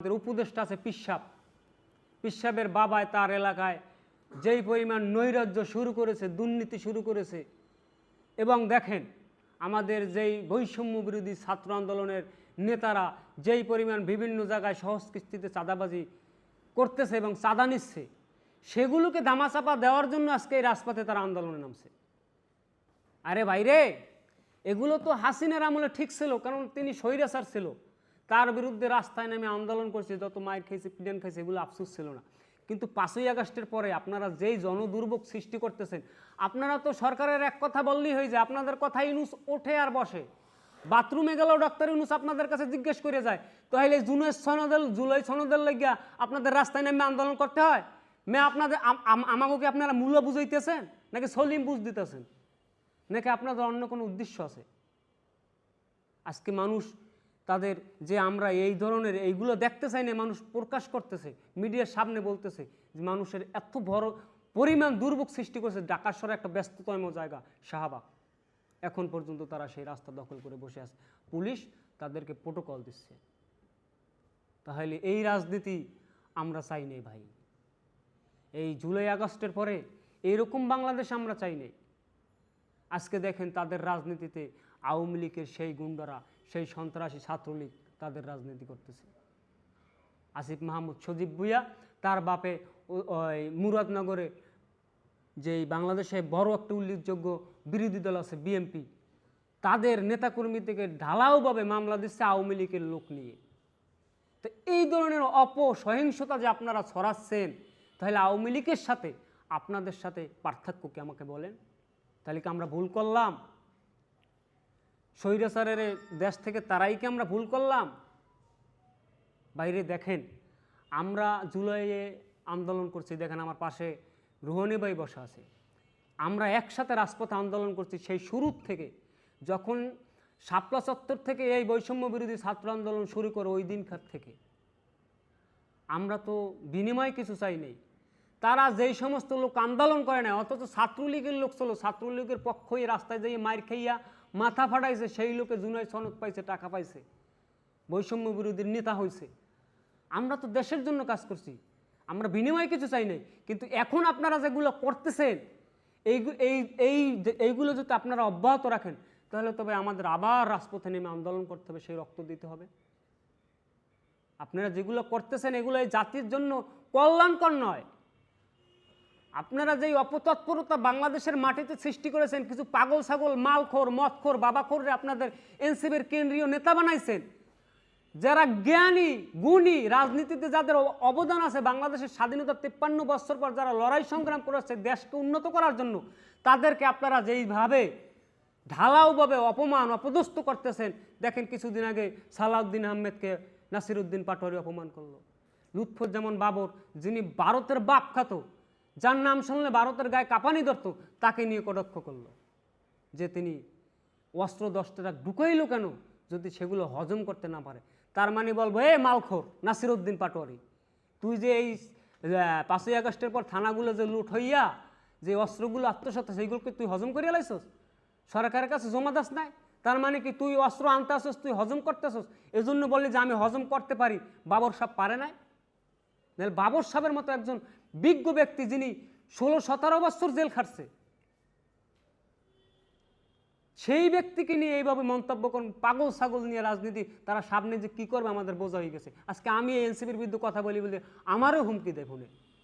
আমাদের উপদেষ্টা আছে পিসাব পিসাবের বাবায় তার এলাকায় যেই পরিমাণ নৈরাজ্য শুরু করেছে, দুর্নীতি শুরু করেছে, এবং দেখেন আমাদের যেই বৈষম্য বিরোধী ছাত্র আন্দোলনের নেতারা যেই পরিমাণ বিভিন্ন জায়গায় সহজ কিস্তিতে চাঁদাবাজি করতেছে এবং চাঁদা নিচ্ছে, সেগুলোকে দামাচাপা দেওয়ার জন্য আজকে এই রাজপথে তারা আন্দোলনে নামছে। আরে বাইরে এগুলো তো হাসিনার আমলে ঠিক ছিল, কারণ তিনি স্বৈরাচার ছিল। তার বিরুদ্ধে রাস্তায় নেমে আন্দোলন করছে, যত মায়ের খেয়েছে পিডান খাইছে, এগুলো আফসোস ছিল না। কিন্তু পাঁচই আগস্টের পরে আপনারা যেই জনদুর্ভোগ সৃষ্টি করতেছেন, আপনারা তো সরকারের এক কথা বললেই হয়ে যায়, আপনাদের কথা ইনুস ওঠে আর বসে। বাথরুমে গেলেও ডাক্তার ইনুস আপনাদের কাছে জিজ্ঞেস করে যায়, তাহলে জুনের সনদের, জুলাই সনদের লাগিয়া আপনাদের রাস্তায় নেমে আন্দোলন করতে হয়? মে আপনাদের, আম- আম- আমাকে কি আপনারা মূল্য বুঝাইতেছেন, নাকি সলিম বুঝ দিতেছেন? নাকি আপনাদের অন্য কোনো উদ্দেশ্য আছে? আজকে মানুষ তাদের যে আমরা এই ধরনের এইগুলো দেখতে চাই না, মানুষ প্রকাশ করতেছে, মিডিয়ার সামনে বলতেছে যে মানুষের এত বড় পরিমাণ দুর্ভোগ সৃষ্টি করেছে শহরে একটা ব্যস্ততম জায়গা, শাহবাগ। এখন পর্যন্ত তারা সেই রাস্তা দখল করে বসে আছে। পুলিশ তাদেরকে প্রোটোকল দিচ্ছে। তাহলে এই রাজনীতি আমরা চাই নেই ভাই। এই জুলাই আগস্টের পরে এইরকম বাংলাদেশ আমরা চাই নেই। আজকে দেখেন তাদের রাজনীতিতে আওয়ামী লীগের সেই গুন্ডারা সেই সন্ত্রাসী ছাত্রলীগ তাদের রাজনীতি করতেছে। আসিফ মাহমুদ সজীব ভুইয়া তার বাপে ওই মুরাদনগরে যেই বাংলাদেশে বড় একটা উল্লেখযোগ্য বিরোধী দল আছে বিএমপি তাদের নেতাকর্মী থেকে ঢালাওভাবে মামলা দিচ্ছে আওয়ামী লীগের লোক নিয়ে। তো এই ধরনের অপসহিংসতা যে আপনারা ছড়াচ্ছেন, তাহলে আওয়ামী লীগের সাথে আপনাদের সাথে পার্থক্য কি আমাকে বলেন? তাহলে কি আমরা ভুল করলাম? স্বৈরাচারের দেশ থেকে তারাই কি আমরা ভুল করলাম? বাইরে দেখেন, আমরা জুলাইয়ে আন্দোলন করছি, দেখেন আমার পাশে রোহনী ভাই বসা আছে। আমরা একসাথে রাজপথে আন্দোলন করছি, সেই শুরুর থেকে। যখন শাপলা চত্বর থেকে এই বৈষম্য বিরোধী ছাত্র আন্দোলন শুরু করে ওই দিনকার থেকে। আমরা তো বিনিময় কিছু চাই নেই। তারা যেই সমস্ত লোক আন্দোলন করে না অথচ ছাত্রলীগের লোক ছিল, ছাত্রলীগের পক্ষই রাস্তায় যেয়ে মার খাইয়া মাথা ফাটাইছে, সেই লোকে জুনাই সনদ পাইছে, টাকা পাইছে, বৈষম্য বিরোধীর নেতা হয়েছে আমরা তো দেশের জন্য কাজ করছি, আমরা বিনিময় কিছু চাই নাই, কিন্তু এখন আপনারা যেগুলো করতেছেন, এই এই এই, এইগুলো যদি আপনারা অব্যাহত রাখেন, তাহলে তবে আমাদের আবার রাজপথে নেমে আন্দোলন করতে হবে, সেই রক্ত দিতে হবে। আপনারা যেগুলো করতেছেন, এগুলো এই জাতির জন্য কল্যাণকর নয়। আপনারা যেই অপতৎপরতা বাংলাদেশের মাটিতে সৃষ্টি করেছেন, কিছু পাগল ছাগল, মালখোর, মদখোর, বাবাখোররে আপনাদের এনসিবির কেন্দ্রীয় নেতা বানাইছেন, যারা জ্ঞানী, গুণী রাজনীতিতে যাদের অবদান আছে, বাংলাদেশের স্বাধীনতা তিপ্পান্ন বছর পর যারা লড়াই সংগ্রাম করেছে দেশকে উন্নত করার জন্য, তাদেরকে আপনারা যেইভাবে ঢালাওভাবে অপমান, অপদস্থ করতেছেন, দেখেন কিছুদিন আগে সালাউদ্দিন আহমেদকে নাসিরুদ্দিন পাটোয়ারি অপমান করল। লুৎফুজ্জামান বাবর, যিনি ভারতের বাপ খাত যার নাম শুনলে ভারতের গায়ে কাঁপানি ধরত, তাকে নিয়ে কটাক্ষ করল। যে তিনি অস্ত্র দশটা ঢুকাইলো কেন? যদি সেগুলো হজম করতে না পারে। তার মানে বলব, এ মালখোর, নাসিরউদ্দিন পাটোয়ারি, তুই যে এই পাঁচই আগস্টের পর থানাগুলো যে লুট হইয়া, যে অস্ত্রগুলো আত্মসাত সেইগুলোকে তুই হজম করিয়া লাইছস? সরকারের কাছে জমা দাস নাই? তার মানে কি তুই অস্ত্র আনতে আসস তুই হজম করতে আসস এজন্য বললি যে আমি হজম করতে পারি, বাবর সাহেব পারে নাই? নাহলে বাবর সাহেবের মতো একজন বিজ্ঞ ব্যক্তি যিনি ষোলো, সতেরো বছর জেল খাটছে, সেই ব্যক্তিকে নিয়ে এইভাবে মন্তব্য করুন। পাগল ছাগল নিয়ে রাজনীতি, তারা সামনে যে কী করবে আমাদের বোঝা হয়ে গেছে। আজকে আমি এনসিপির বিরুদ্ধে কথা বলি বলে আমারও হুমকি দেয় ফোনে।